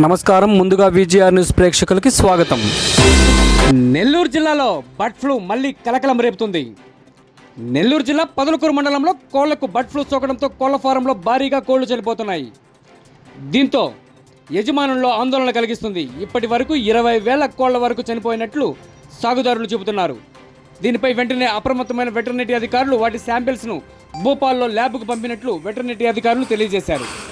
నమస్కారం. ముందుగా VGR news ప్రేక్షకులకి స్వాగతం. నెల్లూరు జిల్లాలో బర్డ్ ఫ్లూ మళ్ళీ కలకలం రేపుతుంది. నెల్లూరు జిల్లా పదలకూరు మండలంలో కోళ్ళకు బర్డ్ ఫ్లూ సోకడంతో కోళ్ళ ఫారంలో భారీగా కోళ్ళు చనిపోతున్నాయి. దీంతో యజమానుల్లో ఆందోళన కలిగిస్తుంది. ఇప్పటి వరకు ఇరవై వేల కోళ్ళ వరకు చనిపోయినట్లు సాగుదారులు చెబుతున్నారు. దీనిపై వెంటనే అప్రమత్తమైన వెటర్నరీ అధికారులు వాటి శాంపిల్స్ను భూపాల్లో ల్యాబ్కు పంపినట్లు వెటర్నరీ అధికారులు తెలియజేశారు.